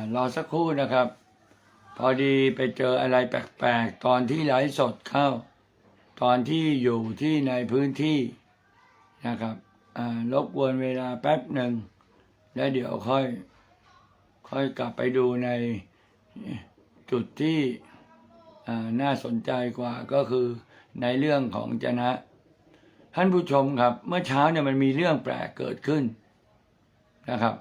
ารอสักครู่นะครับ พอดีไปเจออะไรแปลกๆ ตอนที่ไลฟ์สดเข้า ตอนที่อยู่ที่ในพื้นที่นะครับรบกวนเวลาแป๊บหนึ่ง แล้วเดี๋ยวค่อย ค่อยกลับไปดูในจุดที่น่าสนใจกว่าก็คือในเรื่องของจนะ ท่านผู้ชมครับ เมื่อเช้าเนี่ยมันมีเรื่องแปลกเกิดขึ้นนะครับ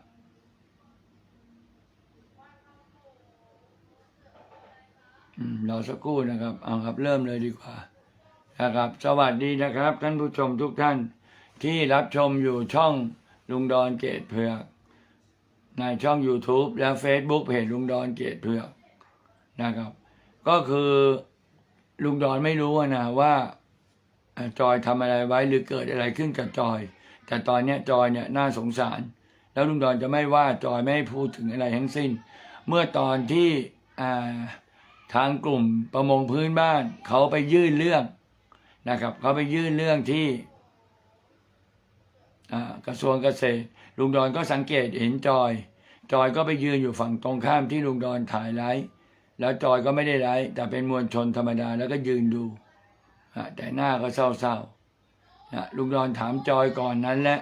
อืม รอสักครู่นะครับ เอาครับเริ่มเลยดีกว่า นะครับ สวัสดีนะครับ ท่านผู้ชมทุกท่านที่รับชมอยู่ช่องลุงดอนเกตเผือกในช่อง YouTube และ Facebook เพจลุงดอนเกตเผือกนะครับ ก็คือลุงดอนไม่รู้นะว่าจอยทำอะไรไว้หรือเกิดอะไรขึ้นกับจอย แต่ตอนนี้จอยเนี่ยน่าสงสาร แล้วลุงดอนจะไม่ว่าจอยไม่ให้พูดถึงอะไรทั้งสิ้น เมื่อตอนที่อ่า ทางกลุ่มประมงพื้นบ้าน เขาไปยื่นเรื่องนะครับ เขาไปยื่นเรื่องที่กระทรวงเกษตร ลุงดอนก็สังเกตเห็นจอย จอยก็ไปยืนอยู่ฝั่งตรงข้ามที่ลุงดอนถ่ายไลฟ์แล้วจอยก็ไม่ได้ไลฟ์แต่เป็นมวลชนธรรมดาแล้วก็ยืนดูแต่หน้าก็เศร้าๆนะลุงดอนถามจอยก่อนนั้นแหละ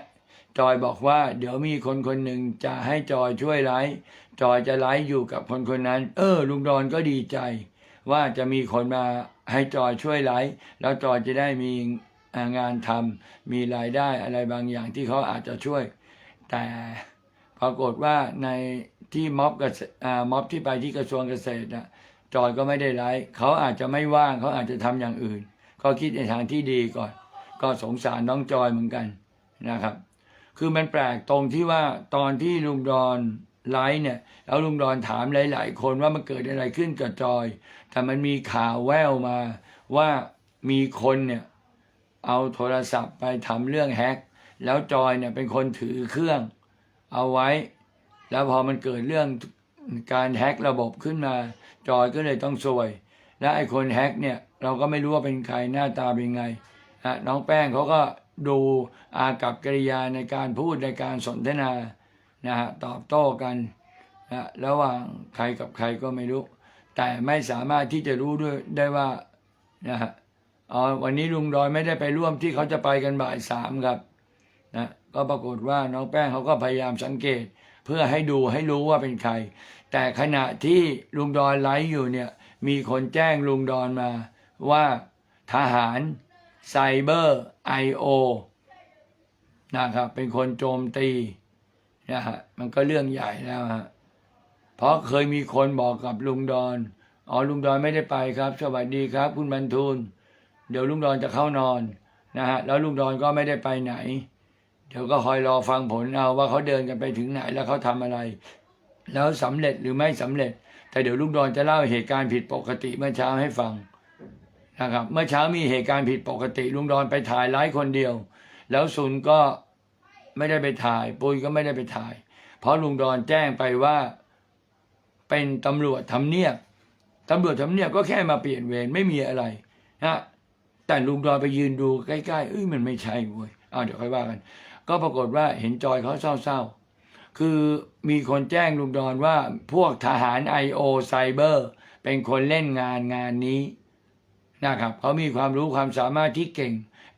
จอยบอกว่า เดี๋ยวมีคนคนหนึ่งจะให้จอยช่วยไลฟ์ จอยจะไลฟ์อยู่กับคนคนนั้น เออ ลุงดอนก็ดีใจ ว่าจะมีคนมาให้จอยช่วยไลฟ์แล้วจอยจะได้มีงานทำมีรายได้อะไรบางอย่างที่เขาอาจจะช่วย แต่ปรากฏว่าในที่ม็อบกับม็อบที่ไปที่กระทรวงเกษตรนะจอยก็ไม่ได้ไลฟ์เขาอาจจะไม่ว่างเขาอาจจะทำอย่างอื่นก็คิดในทางที่ดีก่อน ก็สงสารน้องจอยเหมือนกันนะครับ คือมันแปลกตรงที่ว่าตอนที่ลุงดอน ไลฟ์เนี่ยแล้วลุงดอนถามหลาย ๆ คนว่ามันเกิดอะไรขึ้นกับจอย แต่มันมีข่าวแววมาว่ามีคนเนี่ยเอาโทรศัพท์ไปทำเรื่องแฮ็กแล้วจอยเนี่ยเป็นคนถือเครื่องเอาไว้ แล้วพอมันเกิดเรื่องการแฮ็กระบบขึ้นมา จอยก็เลยต้องซวย และไอ้คนแฮ็กเนี่ยเราก็ไม่รู้ว่าเป็นใครหน้าตาเป็นไงน้องแป้งเขาก็ดูอากับกิริยาในการพูดในการสนทนา นะฮะตอบโต้กันนะระหว่างใครกับใครก็ไม่รู้ แต่ไม่สามารถที่จะรู้ด้วยได้ว่านะฮะอ๋อวันนี้ลุงดอยไม่ได้ไปร่วมที่เขาจะไปกันบ่ายสามครับนะก็ปรากฏว่าน้องแป้งเขาก็พยายามสังเกต เพื่อให้ดูให้รู้ว่าเป็นใคร แต่ขณะที่ลุงดอนไลฟ์อยู่เนี่ยมีคนแจ้งลุงดอนมาว่าทหารไซเบอร์ไอโอนะครับเป็นคนโจมตี นะฮะมันก็เรื่องใหญ่แล้วฮะเพราะเคยมีคนบอกกับลุงดอนอ๋อลุงดอนไม่ได้ไปครับ สวัสดีครับ คุณบรรทูล เดี๋ยวลุงดอนจะเข้านอนนะฮะแล้วลุงดอนก็ไม่ได้ไปไหน เดี๋ยวก็คอยรอฟังผลเอาว่าเขาเดินกันไปถึงไหนแล้วเขาทำอะไร แล้วสำเร็จหรือไม่สำเร็จ แต่เดี๋ยวลุงดอนจะเล่าเหตุการณ์ผิดปกติเมื่อเช้าให้ฟังนะครับเมื่อเช้ามีเหตุการณ์ผิดปกติลุงดอนไปถ่ายไลฟ์คนเดียว แล้วซุนก็ ไม่ได้ไปถ่าย ปุ้ยก็ไม่ได้ไปถ่าย เพราะลุงดอนแจ้งไปว่า เป็นตำรวจทำเนียบตำรวจทำเนียบก็แค่มาเปลี่ยนเวรไม่มีอะไรนะแต่ลุงดอนไปยืนดูใกล้ๆเอ้ยมันไม่ใช่เว้ยเอาเดี๋ยวค่อยว่ากัน ก็ปรากฏว่าเห็นจอยเขาเศร้าๆ คือมีคนแจ้งลุงดอนว่าพวกทหาร I.O. ไซเบอร์เป็นคนเล่นงานงานนี้นะครับเขามีความรู้ความสามารถที่เก่ง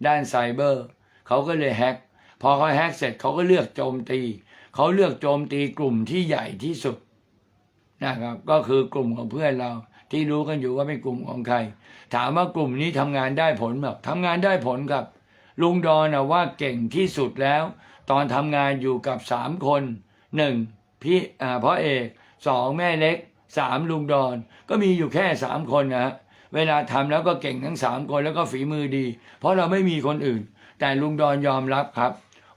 ด้านไซเบอร์ เขาก็เลยแฮก พอเขาแฮกเสร็จเขาก็เลือกโจมตี เขาเลือกโจมตีกลุ่มที่ใหญ่ที่สุดนะครับ ก็คือกลุ่มของเพื่อนเรา ที่รู้กันอยู่ว่าเป็นกลุ่มของใคร ถามว่ากลุ่มนี้ทำงานได้ผลแบบทำงานได้ผลครับ ลุงดอนนะว่าเก่งที่สุดแล้ว ตอนทำงานอยู่กับสามคนหนึ่งพี่อ่าพ่อเอกสองแม่เล็กสามลุงดอนก็มีอยู่แค่สามคนนะเวลาทำแล้วก็เก่งทั้งสามคนแล้วก็ฝีมือดี เพราะเราไม่มีคนอื่น แต่ลุงดอนยอมรับครับ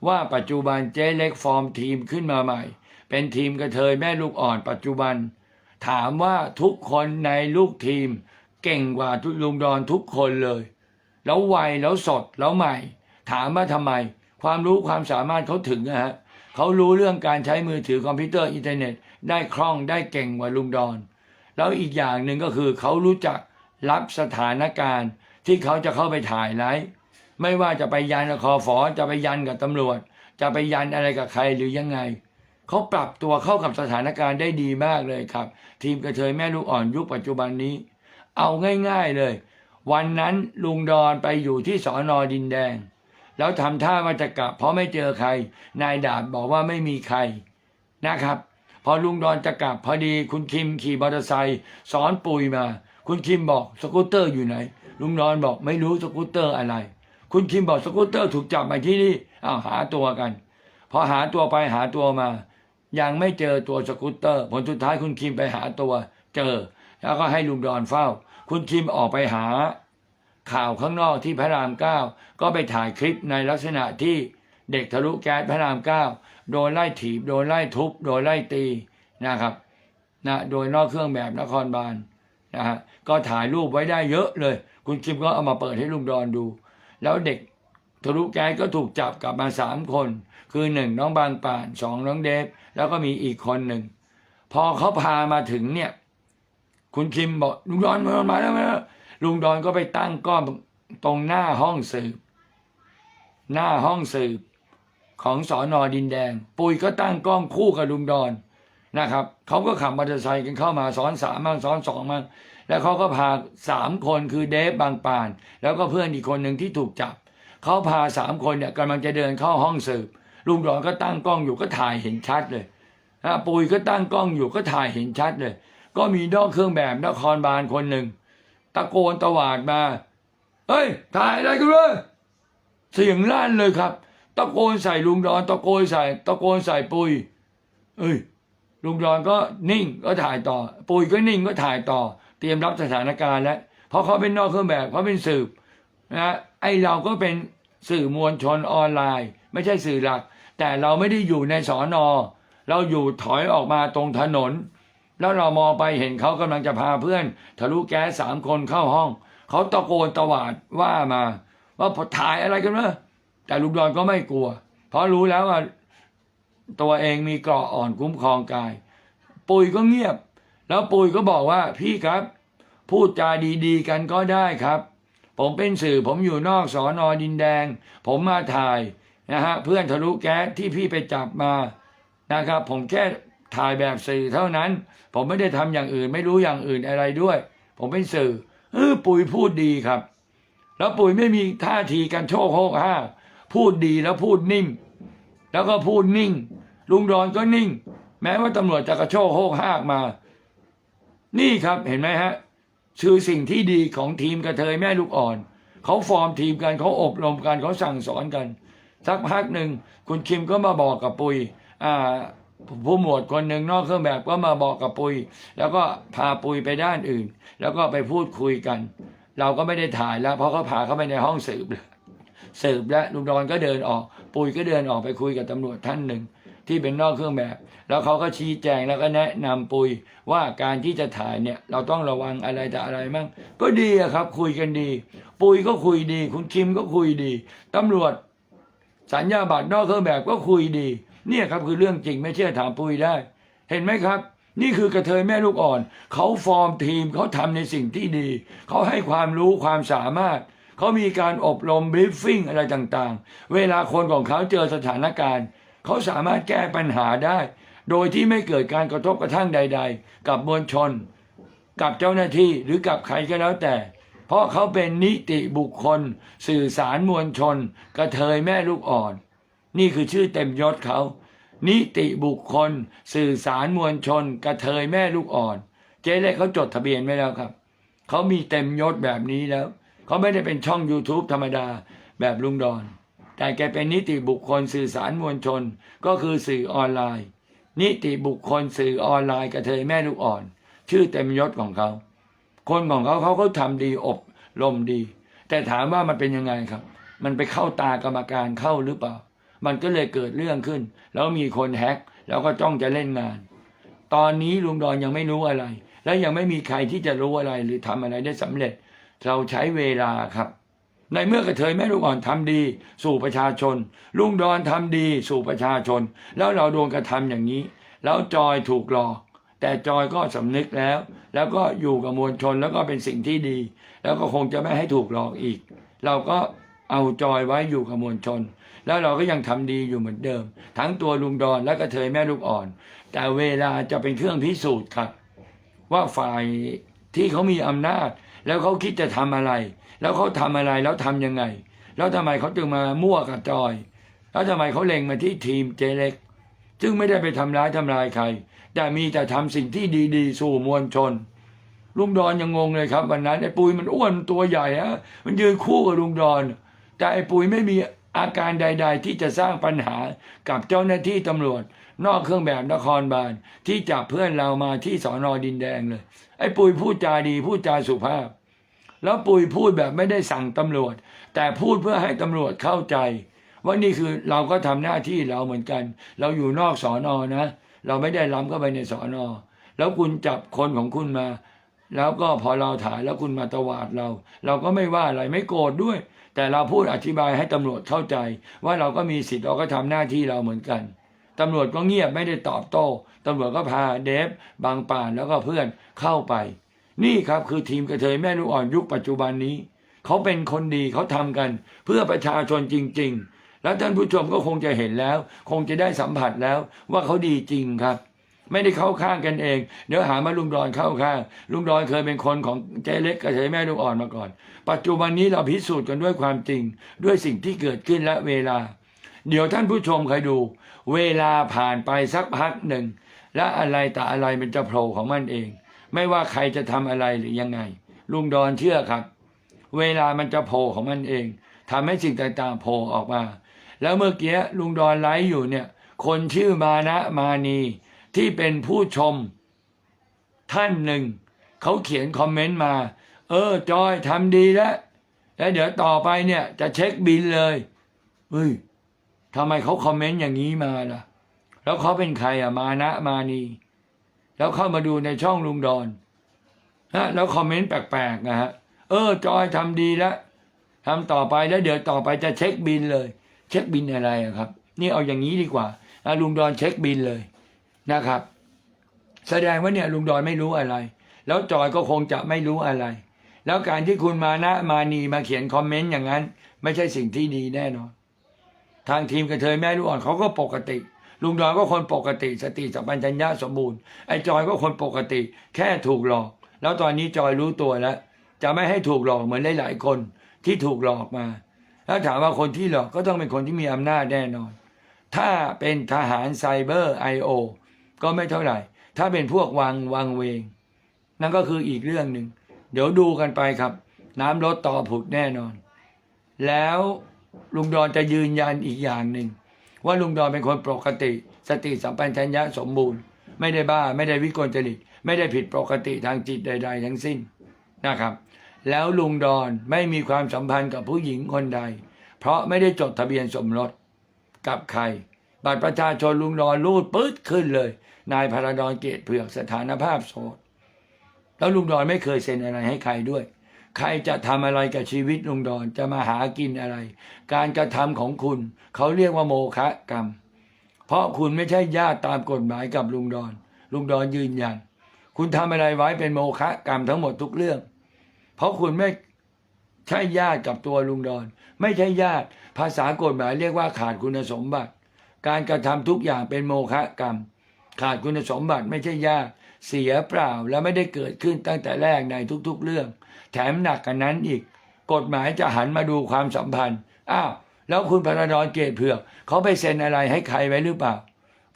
ว่าปัจจุบันเจ๊เล็กฟอร์มทีมขึ้นมาใหม่ เป็นทีมกระเทยแม่ลูกอ่อนปัจจุบัน ถามว่าทุกคนในลูกทีม เก่งกว่าลุงดอนทุกคนเลย แล้วไวแล้วสดแล้วใหม่ ถามว่าทำไม ความรู้ความสามารถเขาถึงนะฮะเขารู้เรื่องการใช้มือถือคอมพิวเตอร์อินเทอร์เน็ต ได้คล่องได้เก่งกว่าลุงดอน แล้วอีกอย่างหนึ่งก็คือเขารู้จักรับสถานการณ์ที่เขาจะเข้าไปถ่ายไลฟ์ ไม่ว่าจะไปยันกับคอฟอจะไปยันกับตำรวจ จะไปยันอะไรกับใครหรือยังไงเขาปรับตัวเข้ากับสถานการณ์ได้ดีมากเลยครับ ทีมกระเทยแม่ลูกอ่อนยุคปัจจุบันนี้ เอาง่าย ๆเลย วันนั้นลุงดอนไปอยู่ที่สอนอดินแดง แล้วทำท่าว่าจะกลับ เพราะไม่เจอใคร นายดาบบอกว่าไม่มีใครนะครับ พอลุงดอนจะกลับพอดีคุณคิมขี่มอเตอร์ไซค์สอนปุยมา คุณคิมบอกสกูตเตอร์อยู่ไหน ลุงดอนบอกไม่รู้สกูตเตอร์อะไร คุณคิมบอกสกูตเตอร์ถูกจับมาที่นี่อ้าวหาตัวกัน พอหาตัวไปหาตัวมา ยังไม่เจอตัวสกูตเตอร์ ผลสุดท้ายคุณคิมไปหาตัว เจอ แล้วก็ให้ลุงดอนเฝ้า คุณคิมออกไปหา ข่าวข้างนอกที่พระรามเก้าก็ไปถ่ายคลิปในลักษณะที่เด็กทะลุแก๊สพระรามเก้าโดนไล่ถีบโดนไล่ทุบ โดนไล่ตีนะครับนะโดยนอกเครื่องแบบนครบาลนะฮะก็ถ่ายรูปไว้ได้เยอะเลย คุณคิมก็เอามาเปิดให้ลุงดอนดู แล้วเด็กทะลุแก๊สก็ถูกจับกลับมาสามคน คือหนึ่งน้องบางป่านสองน้องเดฟแล้วก็มีอีกคนหนึ่ง พอเขาพามาถึงเนี่ย คุณคิมบอกลุงดอนมามาแล้วมาแล้วลุงดอนก็ไปตั้งกล้องตรงหน้าห้องสืบ หน้าห้องสืบของสอนอดินแดง ปุยก็ตั้งกล้องคู่กับลุงดอนนะครับเขาก็ขับมอเตอร์ไซค์กันเข้ามาซ้อนสามมั่งซ้อนสองมั่ง แล้วเขาก็พาสามคนคือเดฟบางปาน แล้วก็เพื่อนอีกคนหนึ่งที่ถูกจับเขาพาสามคนเนี่ยกำลังจะเดินเข้าห้องสืบลุงดอนก็ตั้งกล้องอยู่ก็ถ่ายเห็นชัดเลยนะปุยก็ตั้งกล้องอยู่ก็ถ่ายเห็นชัดเลย ก็มีนอกเครื่องแบบนครบาลคนหนึ่งตะโกนตวาดมาเฮ้ยถ่ายอะไรกันเลยเสียงลั่นเลยครับ ตะโกนใส่ลุงดอนตะโกนใส่ตะโกนใส่ปุยเอ้ยลุงดอนก็นิ่งก็ถ่ายต่อ ปุยก็นิ่งก็ถ่ายต่อ เตรียมรับสถานการณ์แล้วเพราะเขาเป็นนอกเครื่องแบบเขาเป็นสืบนะไอเราก็เป็นสื่อมวลชนออนไลน์ ไม่ใช่สื่อหลัก แต่เราไม่ได้อยู่ในสอนอเราอยู่ถอยออกมาตรงถนน แล้วเรามองไปเห็นเขากำลังจะพาเพื่อน ทะลุแก๊สสามคนเข้าห้อง เขาตะโกนตะวาดว่ามา ว่าถ่ายอะไรกันวะแต่ลุงดอนก็ไม่กลัว เพราะรู้แล้วว่าตัวเองมีเกราะอ่อนคุ้มครองกาย ปุยก็เงียบ แล้วปุยก็บอกว่าพี่ครับ พูดจาดีๆ กันก็ได้ครับ ผมเป็นสื่อผมอยู่นอกสอนอดินแดง ผมมาถ่ายนะฮะเพื่อนทะลุแก๊สที่พี่ไปจับมานะครับ ผมแค่ถ่ายแบบสื่อเท่านั้น ผมไม่ได้ทำอย่างอื่น ไม่รู้อย่างอื่นอะไรด้วย ผมเป็นสื่อเออปุ๋ยพูดดีครับ แล้วปุ๋ยไม่มีท่าทีการโชคโหกห้าพูดดีแล้วพูดนิ่ม แล้วก็พูดนิ่ง ลุงดอนก็นิ่ง แม้ว่าตำรวจจะกระโชกโหกห้ากมา นี่ครับเห็นไหมฮะคือสิ่งที่ดีของทีมกระเทยแม่ลูกอ่อน เขาฟอร์มทีมกันเขาอบรมกันเขาสั่งสอนกัน สักพักหนึ่งคุณคิมก็มาบอกกับปุยอ่าผู้หมวดคนหนึ่งนอกเครื่องแบบก็มาบอกกับปุย แล้วก็พาปุยไปด้านอื่น แล้วก็ไปพูดคุยกัน เราก็ไม่ได้ถ่ายแล้วเพราะเขาพาเข้าไปในห้องสืบแล้วสืบแล้วลุงดอนก็เดินออก ปุยก็เดินออกไปคุยกับตำรวจท่านหนึ่ง ที่เป็นนอกเครื่องแบบ แล้วเขาก็ชี้แจงแล้วก็แนะนำปุยว่าการที่จะถ่ายเนี่ยเราต้องระวังอะไรแต่อะไรมั่งก็ดีครับ คุยกันดี ปุยก็คุยดี คุณคิมก็คุยดีตำรวจสัญญาบัตรนอกเครื่องแบบก็คุยดี เนี่ยครับคือเรื่องจริงไม่เชื่อถามปุยได้ เห็นไหมครับ นี่คือกระเทยแม่ลูกอ่อน เขาฟอร์มทีมเขาทำในสิ่งที่ดี เขาให้ความรู้ความสามารถเขามีการอบรมบรีฟฟิ้งอะไรต่างๆ เวลาคนของเขาเจอสถานการณ์ เขาสามารถแก้ปัญหาได้ โดยที่ไม่เกิดการกระทบกระทั่งใด ๆ กับมวลชน กับเจ้าหน้าที่หรือกับใครก็แล้วแต่ เพราะเขาเป็นนิติบุคคล สื่อสารมวลชน กระเทยแม่ลูกอ่อน นี่คือชื่อเต็มยศเขานิติบุคคล สื่อสารมวลชน กระเทยแม่ลูกอ่อน เจ๊เล็กเขาจดทะเบียนไว้แล้วครับ เขามีเต็มยศแบบนี้แล้ว เขาไม่ได้เป็นช่อง YouTube ธรรมดาแบบลุงดอน แต่แกเป็นนิติบุคคลสื่อสารมวลชน ก็คือสื่อออนไลน์ นิติบุคคลสื่อออนไลน์กระเทยแม่ลูกอ่อน ชื่อเต็มยศของเขา คนของเขาเขาเขาทำดีอบรมดี แต่ถามว่ามันเป็นยังไงครับ มันไปเข้าตากรรมการเข้าหรือเปล่า มันก็เลยเกิดเรื่องขึ้น แล้วมีคนแฮ็กแล้วก็จ้องจะเล่นงาน ตอนนี้ลุงดอนยังไม่รู้อะไร และยังไม่มีใครที่จะรู้อะไรหรือทำอะไรได้สำเร็จ เราใช้เวลาครับ ในเมื่อกระเทยแม่ลูกอ่อนทำดี สู่ประชาชน ลุงดอนทำดี สู่ประชาชน แล้วเราโดนกระทำอย่างนี้ แล้วจอยถูกหลอก แต่จอยก็สำนึกแล้ว แล้วก็อยู่กับมวลชนแล้วก็เป็นสิ่งที่ดี แล้วก็คงจะไม่ให้ถูกหลอกอีก เราก็เอาจอยไว้อยู่กับมวลชน แล้วเราก็ยังทำดีอยู่เหมือนเดิม ทั้งตัวลุงดอนและกระเทยแม่ลูกอ่อน แต่เวลาจะเป็นเครื่องพิสูจน์ครับ ว่าฝ่ายที่เขามีอำนาจ แล้วเขาคิดจะทำอะไร แล้วเขาทำอะไรแล้วทำยังไง แล้วทำไมเขาจึงมามั่วกับจอย แล้วทำไมเขาเล็งมาที่ทีมเจเล็ก ซึ่งไม่ได้ไปทำร้ายทำลายใคร แต่มีแต่ทำสิ่งที่ดีๆ สู่มวลชน ลุงดอนยังงงเลยครับ วันนั้นไอ้ปุยมันอ้วนมันตัวใหญ่ฮะมันยืนคู่กับลุงดอน แต่ไอ้ปุยไม่มีอาการใด ๆ ที่จะสร้างปัญหากับเจ้าหน้าที่ตำรวจ นอกเครื่องแบบนครบาลที่จับเพื่อนเรามาที่สอนอดินแดงเลย ไอ้ปุยพูดจาดีพูดจาสุภาพ แล้วปุยพูดแบบไม่ได้สั่งตำรวจ แต่พูดเพื่อให้ตำรวจเข้าใจ ว่านี่คือเราก็ทำหน้าที่เราเหมือนกัน เราอยู่นอกสอนอนะ เราไม่ได้ล้ำเข้าไปในสอนอแล้วคุณจับคนของคุณมา แล้วก็พอเราถ่ายแล้วคุณมาตวาดเรา เราก็ไม่ว่าอะไรไม่โกรธด้วย แต่เราพูดอธิบายให้ตำรวจเข้าใจ ว่าเราก็มีสิทธิ์เราก็ทำหน้าที่เราเหมือนกันตำรวจก็เงียบไม่ได้ตอบโต้ตำรวจก็พาเดฟบางป่านแล้วก็เพื่อนเข้าไป นี่ครับคือทีมกระเทยแม่ลูกอ่อนยุคปัจจุบันนี้ เขาเป็นคนดีเขาทำกัน เพื่อประชาชนจริง ๆ แล้วท่านผู้ชมก็คงจะเห็นแล้ว คงจะได้สัมผัสแล้วว่าเขาดีจริงครับ ไม่ได้เข้าข้างกันเอง เดี๋ยวหามาลุงดอนเข้าข้าง ลุงดอนเคยเป็นคนของเจ๊เล็กกับเจ๊แม่ลูกอ่อนมาก่อน ปัจจุบันนี้เราพิสูจน์กันด้วยความจริง ด้วยสิ่งที่เกิดขึ้นและเวลา เดี๋ยวท่านผู้ชมคอยดู เวลาผ่านไปสักพักหนึ่งและอะไรแต่อะไรมันจะโผล่ของมันเอง ไม่ว่าใครจะทำอะไรหรือยังไง ลุงดอนเชื่อครับ เวลามันจะโผล่ของมันเองทำให้สิ่งต่างๆโผล่ออกมา แล้วเมื่อกี้ลุงดอนไลฟ์อยู่เนี่ย คนชื่อมานะมานีที่เป็นผู้ชมท่านหนึ่ง เขาเขียนคอมเมนต์มา เออ จอยทำดีแล้ว แล้วเดี๋ยวต่อไปเนี่ยจะเช็คบินเลยเฮ้ยทำไมเขาคอมเมนต์อย่างนี้มาล่ะ แล้วเขาเป็นใครอะมานะมานี แล้วเข้ามาดูในช่องลุงดอนฮะแล้วคอมเมนต์แปลกๆนะฮะเออจอยทำดีแล้วทำต่อไปแล้วเดี๋ยวต่อไปจะเช็คบินเลย เช็คบินอะไรครับ นี่เอาอย่างนี้ดีกว่าลุงดอนเช็คบินเลยนะครับ แสดงว่าเนี่ยลุงดอนไม่รู้อะไร แล้วจอยก็คงจะไม่รู้อะไร แล้วการที่คุณมานะมานีมาเขียนคอมเมนต์อย่างนั้น ไม่ใช่สิ่งที่ดีแน่นอนทางทีมกระเทยแม่ลูกอ่อนเขาก็ปกติ ลุงดอนก็คนปกติ สติสัมปชัญญะสมบูรณ์ไอ้จอยก็คนปกติ แค่ถูกหลอก แล้วตอนนี้จอยรู้ตัวแล้ว จะไม่ให้ถูกหลอกเหมือนหลายๆคนที่ถูกหลอกมา แล้วถามว่าคนที่หลอกก็ต้องเป็นคนที่มีอำนาจแน่นอน ถ้าเป็นทหารไซเบอร์ไอโอก็ไม่เท่าไหร่ ถ้าเป็นพวกวังวังเวง นั่นก็คืออีกเรื่องหนึ่ง เดี๋ยวดูกันไปครับ น้ำลดต่อผุดแน่นอน แล้วลุงดอนจะยืนยันอีกอย่างหนึ่ง ว่าลุงดอนเป็นคนปกติ สติสัมปชัญญะสมบูรณ์ ไม่ได้บ้าไม่ได้วิกลจริตไม่ได้ผิดปกติทางจิตใด ๆ ทั้งสิ้นนะครับ แล้วลุงดอนไม่มีความสัมพันธ์กับผู้หญิงคนใด เพราะไม่ได้จดทะเบียนสมรสกับใคร บัตรประชาชนลุงดอนรูดปื๊ดขึ้นเลย นายพาราดอนเกตเผือกสถานภาพโสดแล้วลุงดอนไม่เคยเซ็นอะไรให้ใครด้วย ใครจะทำอะไรกับชีวิตลุงดอนจะมาหากินอะไร การกระทำของคุณ เขาเรียกว่าโมฆะกรรม เพราะคุณไม่ใช่ญาติตามกฎหมายกับลุงดอน ลุงดอนยืนยัน คุณทำอะไรไว้เป็นโมฆะกรรมทั้งหมดทุกเรื่อง เพราะคุณไม่ใช่ญาติกับตัวลุงดอน ไม่ใช่ญาติ ภาษากฎหมายเรียกว่าขาดคุณสมบัติ การกระทำทุกอย่างเป็นโมฆะกรรม ขาดคุณสมบัติไม่ใช่ญาติ เสียเปล่าและไม่ได้เกิดขึ้นตั้งแต่แรกในทุกๆเรื่อง แถมหนักกันนั้นอีก กฎหมายจะหันมาดูความสัมพันธ์อ้าวแล้วคุณพระดอนเกตเผือกเขาไปเซ็นอะไรให้ใครไว้หรือเปล่า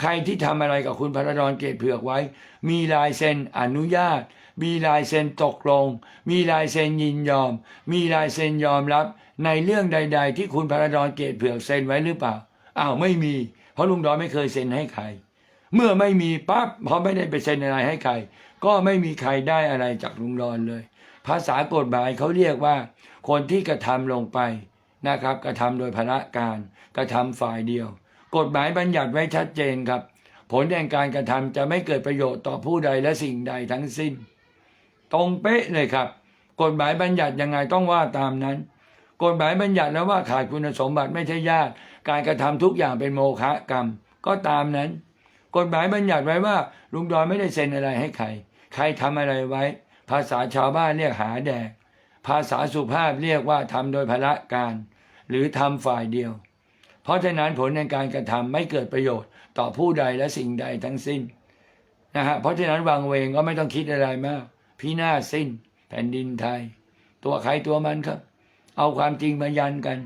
ใครที่ทำอะไรกับคุณพระดอนเกตเผือกไว้ มีลายเซ็นอนุญาต มีลายเซ็นตกลง มีลายเซ็นยินยอม มีลายเซ็นยอมรับ ในเรื่องใด ๆ ที่คุณพระดอนเกตเผือกเซ็นไว้หรือเปล่าอ้าวไม่มี เพราะลุงดอนไม่เคยเซ็นให้ใคร เมื่อไม่มีปั๊บพอไม่ได้ไปเซ็นอะไรให้ใคร ก็ไม่มีใครได้อะไรจากลุงดอนเลย ภาษากฎหมายเขาเรียกว่า คนที่กระทำลงไปนะครับ กระทำโดยพละการกระทำฝ่ายเดียว กฎหมายบัญญัติไว้ชัดเจนครับ ผลแห่งการกระทำจะไม่เกิดประโยชน์ต่อผู้ใดและสิ่งใดทั้งสิ้น ตรงเป๊ะเลยครับ กฎหมายบัญญัติยังไงต้องว่าตามนั้น กฎหมายบัญญัติแล้วว่าขาดคุณสมบัติไม่ใช่ญาติ การกระทำทุกอย่างเป็นโมฆะกรรม ก็ตามนั้น กฎหมายบัญญัติไว้ว่า ลุงดอนไม่ได้เซ็นอะไรให้ใคร ใครทำอะไรไว้ ภาษาชาวบ้านเรียกหาแดก ภาษาสุภาพเรียกว่าทำโดยพละการ หรือทำฝ่ายเดียว เพราะฉะนั้นผลในการกระทำไม่เกิดประโยชน์ต่อผู้ใดและสิ่งใดทั้งสิ้นนะฮะเพราะฉะนั้นวางเวงก็ไม่ต้องคิดอะไรมากพินาศสิ้น แผ่นดินไทย ตัวใครตัวมันครับ เอาความจริงมายันกัน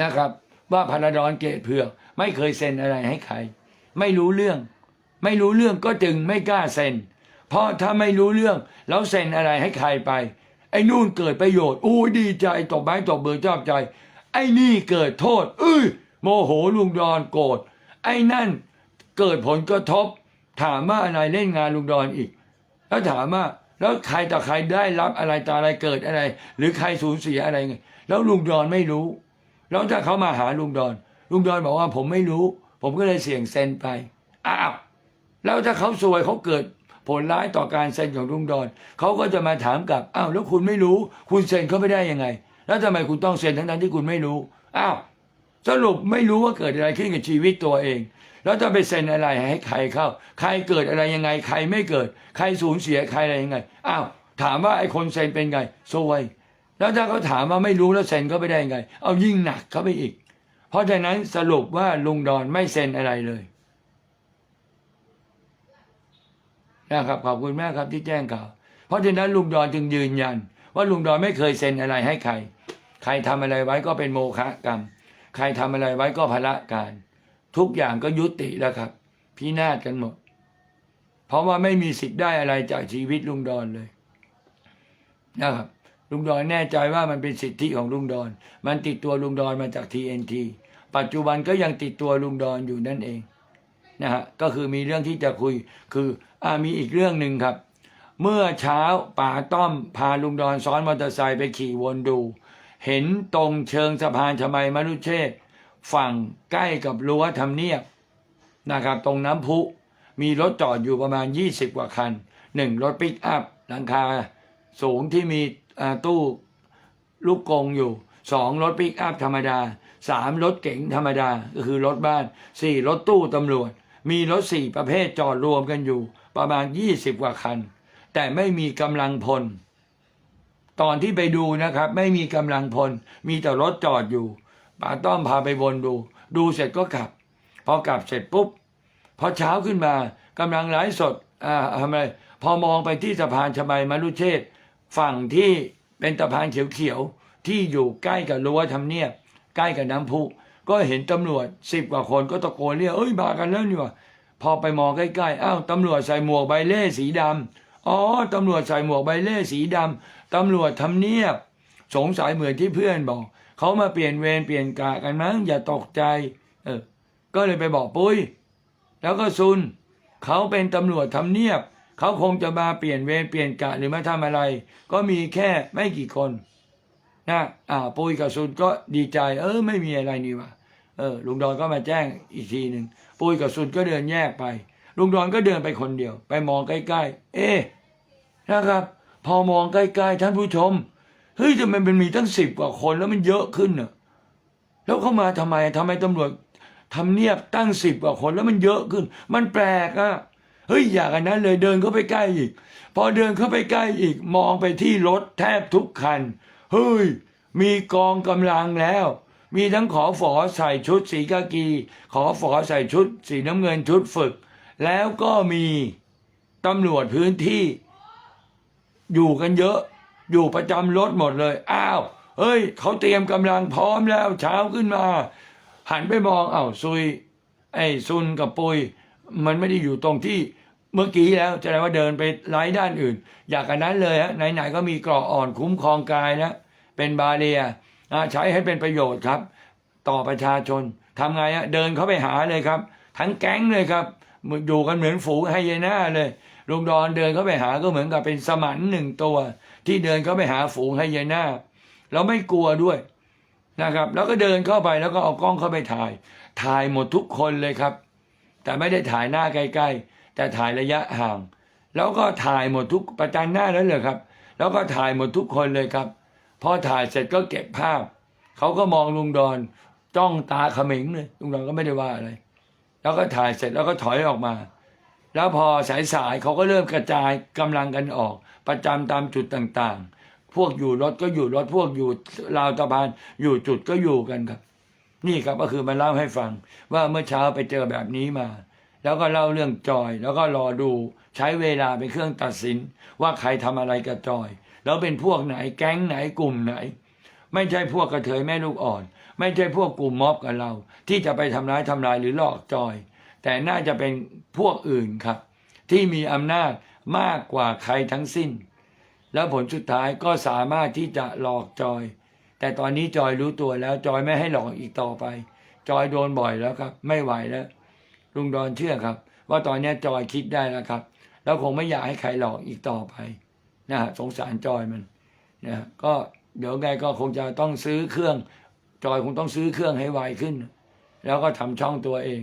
นะครับ ว่าพาราดอนเกตเผือกไม่เคยเซ็นอะไรให้ใคร ไม่รู้เรื่อง ไม่รู้เรื่องก็จึงไม่กล้าเซ็น เพราะถ้าไม่รู้เรื่องแล้วเซ็นอะไรให้ใครไป ไอ้นู่นเกิดประโยชน์อู้ยดีใจตบไม้ตบเบือชอบใจ ไอ้นี่เกิดโทษเอ้ยโมโหลุงดอนโกรธไอ้นั่นเกิดผลกระทบ ถามว่าอะไรเล่นงานลุงดอนอีก แล้วถามว่าแล้วใครต่อใครได้รับอะไรต่ออะไรเกิดอะไร หรือใครสูญเสียอะไรไงแล้วลุงดอนไม่รู้ แล้วถ้าเขามาหาลุงดอน ลุงดอนบอกว่าผมไม่รู้ ผมก็เลยเสี่ยงเซ็นไป อ้าว แล้วถ้าเขาซวยเขาเกิดผลร้ายต่อการเซ็นของลุงดอนเขาก็จะมาถามกลับ อ้าว แล้วคุณไม่รู้ คุณเซ็นเขาไม่ได้ยังไง แล้วทำไมคุณต้องเซ็นทั้งนั้นที่คุณไม่รู้ อ้าว สรุปไม่รู้ว่าเกิดอะไรขึ้นกับชีวิตตัวเอง แล้วจะไปเซ็นอะไรให้ใครเข้า ใครเกิดอะไรยังไง ใครไม่เกิด ใครสูญเสียใครอะไรยังไง อ้าว ถามว่าไอ้คนเซ็นเป็นไงซวย แล้วถ้าเขาถามว่าไม่รู้แล้วเซ็นก็ไม่ได้ยังไง เอายิ่งหนักเข้าไปอีก ราะฉะนั้นสรุปว่าลุงดอนไม่เซ็นอะไรเลยนะครับขอบคุณมากครับที่แจ้งข่าวเพราะฉะนั้นลุงดอนจึงยืนยัน ว่าลุงดอนไม่เคยเซ็นอะไรให้ใคร ใครทำอะไรไว้ก็เป็นโมฆะกรรม ใครทำอะไรไว้ก็พละการ ทุกอย่างก็ยุติแล้วครับ พินาศกันหมด เพราะว่าไม่มีสิทธิ์ได้อะไรจากชีวิตลุงดอนเลยนะครับลุงดอนแน่ใจว่ามันเป็นสิทธิของลุงดอน มันติดตัวลุงดอนมาจาก TNT ปัจจุบันก็ยังติดตัวลุงดอนอยู่นั่นเองนะฮะก็คือมีเรื่องที่จะคุยคืออมีอีกเรื่องหนึ่งครับ เมื่อเช้าป่าต้อมพาลุงดอนซ้อนมอเตอร์ไซค์ไปขี่วนดู เห็นตรงเชิงสะพานชมัยมรุเชษฝั่งใกล้กับรั้วทำเนียบนะครับ ตรงน้ำพุมีรถจอดอยู่ประมาณ 20 กว่าคันหนึ่งรถปิกอัพหลังคาสูงที่มีตู้ลูกกงอยู่สองรถปิกอัพธรรมดา สามรถเก๋งธรรมดาก็คือรถบ้านสี่รถตู้ตำรวจ มีรถสี่ประเภทจอดรวมกันอยู่ ประมาณยี่สิบกว่าคัน แต่ไม่มีกำลังพล ตอนที่ไปดูนะครับ ไม่มีกำลังพล มีแต่รถจอดอยู่ป้าต้อมพาไปวนดู ดูเสร็จก็กลับ พอกลับเสร็จปุ๊บ พอเช้าขึ้นมากำลังไลฟ์สดอ่าทำไมพอมองไปที่สะพานชมัยมรุเชษฝั่งที่เป็นสะพานเขียวๆที่อยู่ใกล้กับรั้วทำเนียบ ใกล้กับน้ำพุก็เห็นตำรวจสิบกว่าคนก็ตะโกนเรียกเอ้ยมากันแล้วนี่ว่าพอไปมองใกล้ๆอ้าวตำรวจใส่หมวกใบเล่สีดำอ๋อตำรวจใส่หมวกใบเล่สีดำตำรวจทำเนียบ สงสัยเหมือนที่เพื่อนบอกเขามาเปลี่ยนเวรเปลี่ยนกะกันมั้งอย่าตกใจ เออ ก็เลยไปบอกปุ้ย แล้วก็ซุนเขาเป็นตำรวจทำเนียบเขาคงจะมาเปลี่ยนเวรเปลี่ยนกะหรือมาทำอะไร ก็มีแค่ไม่กี่คน นะอ่าปุ้ยกับซุนก็ดีใจ เออ ไม่มีอะไรนี่วะเออลุงดอนก็มาแจ้งอีกทีหนึ่งปุ้ยกับซุนก็เดินแยกไป ลุงดอนก็เดินไปคนเดียว ไปมองใกล้ๆ เอ๊นะครับ พอมองใกล้ๆท่านผู้ชมเฮ้ยทำไมมันมีตั้งสิบกว่าคนแล้วมันเยอะขึ้นเน่ะแล้วเข้ามาทำไมทำไมตำรวจทำเนียบตั้งสิบกว่าคนแล้วมันเยอะขึ้น มันแปลกอะเฮ้ยอยากอันนั้นเลยเดินเข้าไปใกล้อีก พอเดินเข้าไปใกล้อีกมองไปที่รถแทบทุกคัน เฮ้ย มีกองกำลังแล้ว มีทั้งขอฝอใส่ชุดสีกากี ขอฝอใส่ชุดสีน้ำเงินชุดฝึก แล้วก็มีตำรวจพื้นที่ อยู่กันเยอะ อยู่ประจำรถหมดเลย อ้าว เฮ้ย เขาเตรียมกำลังพร้อมแล้วเช้าขึ้นมา หันไปมองอ้าวซุย ไอ้ซุนกับปุย มันไม่ได้อยู่ตรงที่ เมื่อกี้แล้วแสดงว่าเดินไปไล่ด้านอื่น อยากกันนั้นเลยฮะไหนๆก็มีกราะอ่อนคุ้มครองกายนะเป็นบาเรียใช้ให้เป็นประโยชน์ครับ ต่อประชาชนทำไงฮะเดินเข้าไปหาเลยครับ ทั้งแก๊งเลยครับอยู่กันเหมือนฝูงไฮยีน่าเลยลุงดอนเดินเข้าไปหาก็เหมือนกับเป็นสมันหนึ่งตัว ที่เดินเข้าไปหาฝูงไฮยีน่าแล้วไม่กลัวด้วยนะครับ แล้วก็เดินเข้าไปแล้วก็เอากล้องเข้าไปถ่าย ถ่ายหมดทุกคนเลยครับ แต่ไม่ได้ถ่ายหน้าใกล้ๆ แต่ถ่ายระยะห่าง แล้วก็ถ่ายหมดทุกประจันหน้าแล้วเลยครับ แล้วก็ถ่ายหมดทุกคนเลยครับพอถ่ายเสร็จก็เก็บภาพ เขาก็มองลุงดอนจ้องตาเขมิงเลยลุงดอนก็ไม่ได้ว่าอะไร แล้วก็ถ่ายเสร็จแล้วก็ถอยออกมา แล้วพอสายๆเขาก็เริ่มกระจายกำลังกันออก ประจำตามจุดต่างๆ พวกอยู่รถก็อยู่รถพวกอยู่ราวตะพานอยู่จุดก็อยู่กันครับ นี่ครับก็คือมาเล่าให้ฟังว่าเมื่อเช้าไปเจอแบบนี้มา แล้วก็เล่าเรื่องจอย แล้วก็รอดูใช้เวลาเป็นเครื่องตัดสิน ว่าใครทำอะไรกับจอย แล้วเป็นพวกไหนแก๊งไหนกลุ่มไหน ไม่ใช่พวกกระเทยแม่ลูกอ่อน ไม่ใช่พวกกลุ่มม็อบกับเรา ที่จะไปทำร้ายทำลายหรือหลอกจอย แต่น่าจะเป็นพวกอื่นครับ ที่มีอำนาจมากกว่าใครทั้งสิ้น แล้วผลสุดท้ายก็สามารถที่จะหลอกจอย แต่ตอนนี้จอยรู้ตัวแล้วจอยไม่ให้หลอกอีกต่อไป จอยโดนบ่อยแล้วครับ ไม่ไหวแล้ว ลุงดอนเชื่อครับ ว่าตอนนี้จอยคิดได้แล้วครับ แล้วคงไม่อยากให้ใครหลอกอีกต่อไปนะฮะสงสารจอยมันนะฮะก็เดี๋ยวไงก็คงจะต้องซื้อเครื่อง จอยคงต้องซื้อเครื่องให้ไวขึ้น แล้วก็ทำช่องตัวเอง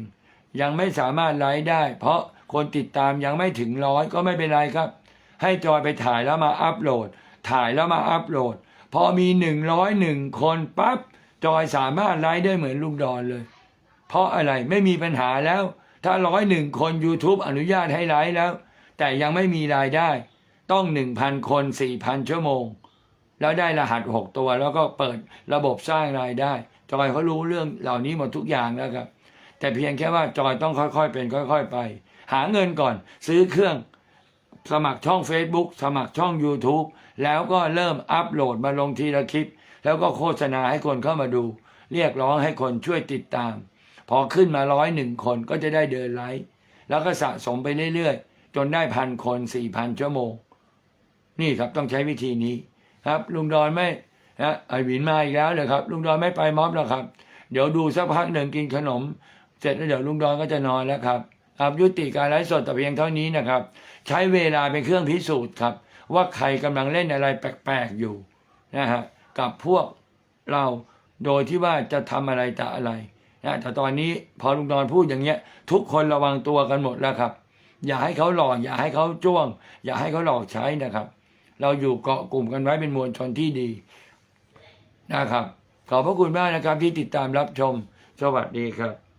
ยังไม่สามารถไลฟ์ได้ เพราะคนติดตามยังไม่ถึงร้อยก็ไม่เป็นไรครับ ให้จอยไปถ่ายแล้วมาอัพโหลด ถ่ายแล้วมาอัพโหลด พอมีหนึ่งร้อยหนึ่งคนปั๊บจอยสามารถไลฟ์ได้เหมือนลุงดอนเลย เพราะอะไรไม่มีปัญหาแล้ว ถ้าร้อยหนึ่งคน YouTube อนุญาตให้ไลฟ์แล้ว แต่ยังไม่มีรายได้ ต้องหนึ่งพันคนสี่พันชั่วโมง แล้วได้รหัสหกตัว แล้วก็เปิดระบบสร้างรายได้ จอยเขารู้เรื่องเหล่านี้หมดทุกอย่างแล้วครับ แต่เพียงแค่ว่าจอยต้องค่อยๆเป็นค่อย ๆ ไป หาเงินก่อน ซื้อเครื่องสมัครช่อง Facebook สมัครช่อง YouTube แล้วก็เริ่มอัปโหลดมาลงทีละคลิป แล้วก็โฆษณาให้คนเข้ามาดู เรียกร้องให้คนช่วยติดตาม พอขึ้นมาร้อยหนึ่งคนก็จะได้เดินไลฟ์แล้วก็สะสมไปเรื่อยๆ จนได้พันคนสี่พันชั่วโมง นี่ครับต้องใช้วิธีนี้ครับ ลุงดอนไม่นะไอวินมาอีกแล้วเลยครับ ลุงดอนไม่ไปม็อบแล้วครับ เดี๋ยวดูสักพักหนึ่งกินขนม เสร็จแล้วเดี๋ยวลุงดอนก็จะนอนแล้วครับครับยุติการไลฟ์สดแต่เพียงเท่านี้นะครับ ใช้เวลาเป็นเครื่องพิสูจน์ครับ ว่าใครกำลังเล่นอะไรแปลกๆอยู่นะฮะกับพวกเราโดยที่ว่าจะทำอะไรแต่อะไร นะแต่ตอนนี้พอลุงดอนพูดอย่างเงี้ย ทุกคนระวังตัวกันหมดแล้วครับ อย่าให้เขาหลอกอย่าให้เขาจ้วง อย่าให้เขาหลอกใช้นะครับ เราอยู่เกาะกลุ่มกันไว้เป็นมวลชนที่ดีนะครับ ขอบพระคุณมากนะครับที่ติดตามรับชม สวัสดีครับ